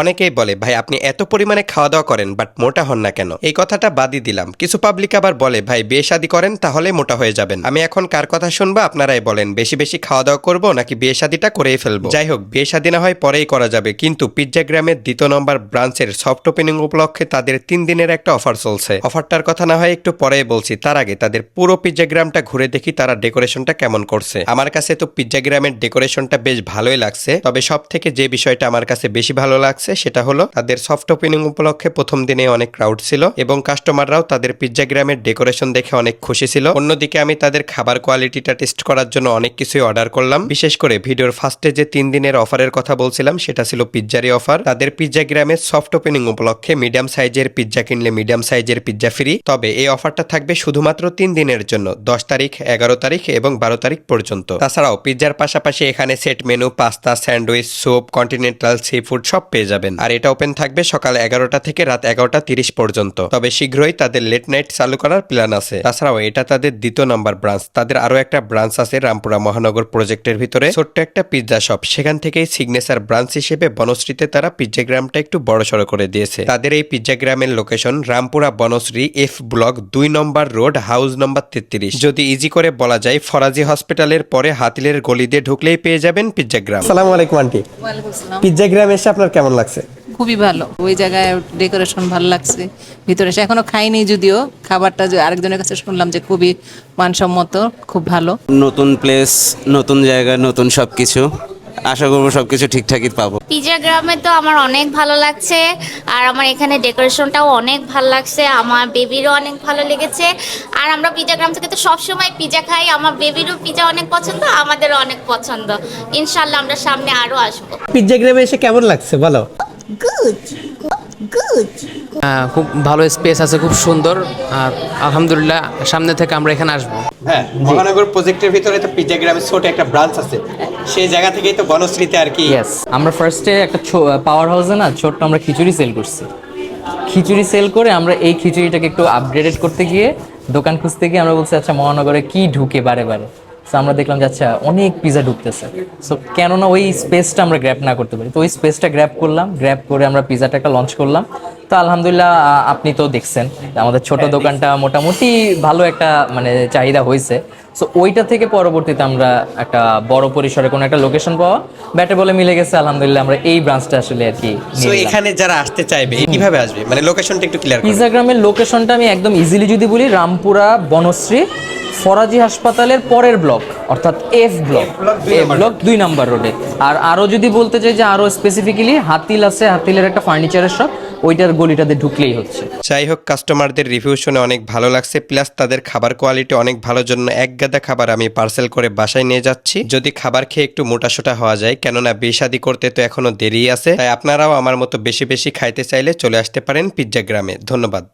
অনেকেই বলে, ভাই, আপনি এত পরিমাণে খাওয়া দাওয়া করেন বাট মোটা হন না কেন? এই কথাটা বাদই দিলাম। কিছু পাবলিক আবার বলে, ভাই বিয়ে শাদী করেন, তাহলে মোটা হয়ে যাবেন। আমি এখন কার কথা শুনব, আপনারাই বলেন, বেশি বেশি খাওয়া দাওয়া করব নাকি বিয়ে শাদীটা করেই ফেলব? যাই হোক বিয়ে শাদী না হয় পরেই করা যাবে, কিন্তু পিৎজা গ্রামের দ্বিতীয় নম্বর ব্রাঞ্চের সফট ওপেনিং উপলক্ষে তাদের তিন দিনের একটা অফার চলছে। অফারটার কথা না হয় একটু পরেই বলছি, তার আগে তাদের পুরো পিৎজা গ্রামটা ঘুরে দেখি তারা ডেকোরেশনটা কেমন করছে। আমার কাছে তো পিৎজা গ্রামের ডেকোরেশনটা বেশ ভালোই লাগছে, তবে সব থেকে যে বিষয়টা আমার কাছে বেশি ভালো লাগছে সেটা হলো তাদের সফট ওপেনিং উপলক্ষে প্রথম দিনে অনেক ক্রাউড ছিল এবং কাস্টমাররাও তাদের পিৎজা গ্রামের ডেকোরেশন দেখে অনেক খুশি ছিল। অন্যদিকে আমি তাদের খাবার কোয়ালিটিটা টেস্ট করার জন্য অনেক কিছুই অর্ডার করলাম। বিশেষ করে ভিডিওর ফার্স্টে যে তিন দিনের অফারের কথা বলছিলাম, সেটা ছিল পিৎজারি অফার তাদের পিৎজা গ্রামের সফট ওপেনিং উপলক্ষে মিডিয়াম সাইজের পিৎজা কিনলে মিডিয়াম সাইজের পিৎজা ফ্রি তবে এই অফারটা থাকবে শুধুমাত্র তিন দিনের জন্য, দশ তারিখ, এগারো তারিখ এবং বারো তারিখ পর্যন্ত। তাছাড়াও পিৎজার পাশাপাশি এখানে set menu pasta sandwich soup continental seafood সব পেয়ে যাবেন। আর এটা ওপেন থাকবে সকাল এগারোটা থেকে রাত এগারোটা তিরিশ পর্যন্ত। তবে শীঘ্রই তাদের লেট নাইট চালু করার প্ল্যান আছে। তাছাড়াও এটা তাদের দ্বিতীয় নাম্বার ব্রাঞ্চ তাদের আরও একটা ব্রাঞ্চ আছে রামপুরা মহানগর প্রজেক্টের ভিতরে। ছোট্ট একটা পিৎজা শপ সেখান থেকেই সিগনেচার ব্রাঞ্চ হিসেবে বনশ্রীতে তারা পিৎজা গ্রামটা একটু বড় সড়ো করে দিয়েছে। তাদের এই পিৎজা গ্রামের location Rampura Banasree F block দুই নম্বর রোড হাউস নম্বর তেত্রিশ। যদি ইজি করে বলা যায় ফরাজি হসপিটালের পরে হাতিলের গলি দিয়ে ঢুকলেই পেয়ে যাবেন পিৎজা গ্রাম সালাম আলাইকুম আন্টি। পিৎজা গ্রাম এসে আপনার কেমন লাগছে। খুবই ভালো। ওই জায়গায় ডেকোরেশন ভালো লাগছে। ভিতরে এসে এখনও খাইনি যদিও। খাবারটা যে আরেকজনের কাছে শুনলাম যে খুবই মানসম্মত খুব ভালো। নতুন প্লেস নতুন জায়গা নতুন সব কিছু আশা করব সবকিছু ঠিকঠাকই পাবো। পিজা গ্রামে তো আমার অনেক ভালো লাগছে আর আমার এখানে ডেকোরেশনটাও অনেক ভালো লাগছে আমার বেবিরও অনেক ভালো লেগেছে আর আমরা পিজা গ্রাম থেকে তো সবসময় পিজা খাই আমার বেবিরও পিজা অনেক পছন্দ আমাদেরও অনেক পছন্দ। ইনশাল্লাহ আমরা সামনে আরও আসব। পিজা গ্রামে এসে কেমন লাগছে বলো? খুব ভালো স্পেস আছে খুব সুন্দর। আর আলহামদুলিল্লাহ সামনে থেকে আমরা এখানে আসব। হ্যাঁ মহানগর প্রজেক্টের ভিতরে তো পিৎজা গ্রামের ছোট একটা ব্রাঞ্চ আছে। সেই জায়গা থেকেই তো বনশ্রীতে আর কি ইয়েস আমরা ফার্স্টে একটা পাওয়ার হাউসে না ছোট্ট আমরা খিচুড়ি সেল করছি। খিচুড়ি সেল করে আমরা এই খিচুড়িটাকে একটু আপগ্রেডেড করতে গিয়ে দোকান খুঁজতে গিয়ে আমরা বলছি আচ্ছা মহানগরে কি ঢুকে বারে বারে? সো আমরা দেখলাম যে আচ্ছা অনেক পিজা ঢুকতেছে। সো কেননা ওই স্পেসটা আমরা গ্র্যাপ না করতে পারি? তো ওই স্পেসটা গ্র্যাপ করলাম গ্র্যাপ করে আমরা পিজাটাকে লঞ্চ করলাম। তো আলহামদুলিল্লাহ আপনি তো দেখছেন আমাদের ছোট দোকানটা মোটামুটি ভালো একটা মানে চাহিদা হয়েছে। সো ওইটা থেকে পরবর্তীতে আমরা একটা বড় পরিসরে কোনো একটা লোকেশন পাওয়া। ব্যাটে বলে মিলে গেছে আলহামদুলিল্লাহ আমরা এই ব্রাঞ্চটা আসলে আর কি এখানে যারা আসতে চাইবে কীভাবে আসবে? মানে লোকেশনটা একটু ক্লিয়ার করুন পিজাগ্রামের লোকেশনটা আমি একদম ইজিলি যদি বলি রামপুরা বনশ্রী ফরাজি হাসপাতালের পরের ব্লক অর্থাৎ এফ ব্লক। এফ ব্লক দুই নাম্বার রোডে। আর আরও যদি বলতে চাই যে আরও স্পেসিফিক্যালি হাতিল আছে হাতিলের একটা ফার্নিচারের শপ ওইটার গলিটাতে ঢুকলেই হচ্ছে। যাই হোক কাস্টমারদের রিভিউ শুনে অনেক ভালো লাগছে প্লাস তাদের খাবার কোয়ালিটি অনেক ভালো জন্য এক গাদা খাবার আমি পার্সেল করে বাসায় নিয়ে যাচ্ছি। যদি খাবার খেয়ে একটু মোটাসোটা হওয়া যায় কেননা বেশাদি করতে তো এখনও দেরি আছে তাই আপনারাও আমার মতো বেশি বেশি খাইতে চাইলে চলে আসতে পারেন পিৎজা গ্রামে। ধন্যবাদ।